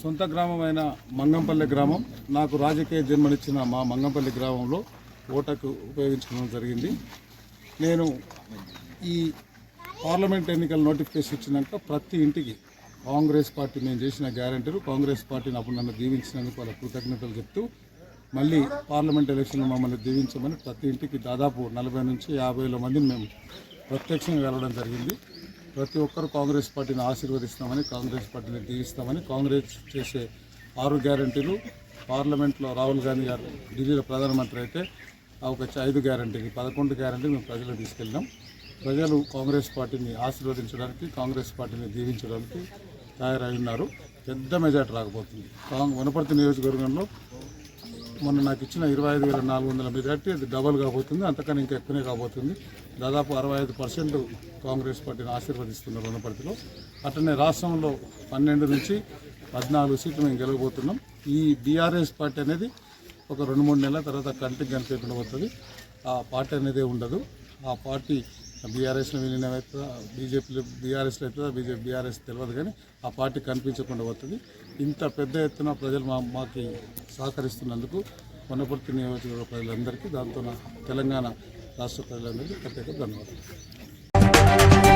సొంత గ్రామమైన మంగంపల్లి గ్రామం. నాకు రాజకీయ జన్మనిచ్చిన మా మంగంపల్లి గ్రామంలో ఓటకు ఉపయోగించుకోవడం జరిగింది. నేను ఈ పార్లమెంట్ ఎన్నికల నోటిఫికేషన్ ఇచ్చినాక ప్రతి ఇంటికి కాంగ్రెస్ పార్టీ నేను చేసిన గ్యారంటీలు కాంగ్రెస్ పార్టీని అప్పుడు నన్ను దీవించినందుకు వాళ్ళ కృతజ్ఞతలు చెప్తూ మళ్ళీ పార్లమెంట్ ఎలక్షన్లో మమ్మల్ని దీవించమని ప్రతి ఇంటికి దాదాపు నలభై నుంచి యాభై వేల మందిని మేము ప్రత్యక్షంగా వెళ్ళడం జరిగింది. ప్రతి ఒక్కరు కాంగ్రెస్ పార్టీని ఆశీర్వదిస్తామని కాంగ్రెస్ పార్టీని దీవిస్తామని కాంగ్రెస్ చేసే ఆరు గ్యారంటీలు. పార్లమెంట్లో రాహుల్ గాంధీ గారు ఢిల్లీలో ప్రధానమంత్రి అయితే ఒక ఐదు గ్యారంటీని పదకొండు గ్యారంటీ మేము ప్రజలకు తీసుకెళ్ళినాం. ప్రజలు కాంగ్రెస్ పార్టీని ఆశీర్వదించడానికి కాంగ్రెస్ పార్టీని దీవించడానికి తయారై ఉన్నారు పెద్ద మెజార్టీ రాకపోతుంది. కాంగ్ వనపర్తి నియోజకవర్గంలో మొన్న నాకు ఇచ్చిన ఇరవై ఐదు వేల నాలుగు వందల మెజార్టీ అది డబల్ కాబోతుంది అంతకన్నా ఇంకా ఎక్కువనే కాబోతుంది. దాదాపు అరవై ఐదు పర్సెంట్ కాంగ్రెస్ పార్టీని ఆశీర్వదిస్తున్నారు వనపర్తిలో. అట్లనే రాష్ట్రంలో పన్నెండు నుంచి పద్నాలుగు సీట్లు మేము గెలవబోతున్నాం. ఈ బీఆర్ఎస్ పార్టీ అనేది ఒక రెండు మూడు నెలల తర్వాత కంటికి కనిపించకుండా పోతుంది ఆ పార్టీ అనేది ఉండదు. ఆ పార్టీ బీఆర్ఎస్లో విలీనం అవుతుందా బీజేపీలో బీఆర్ఎస్లో అవుతుందా బీజేపీ బీఆర్ఎస్ తెలియదు కానీ ఆ పార్టీ కనిపించకుండా పోతుంది ఇంత పెద్ద ఎత్తున ప్రజలు మా మాకి సహకరిస్తున్నందుకు కొనపర్తి నియోజకవర్గ ప్రజలందరికీ దాంతో తెలంగాణ రాష్ట్ర ప్రజలందరికీ ప్రత్యేక ధన్యవాదాలు.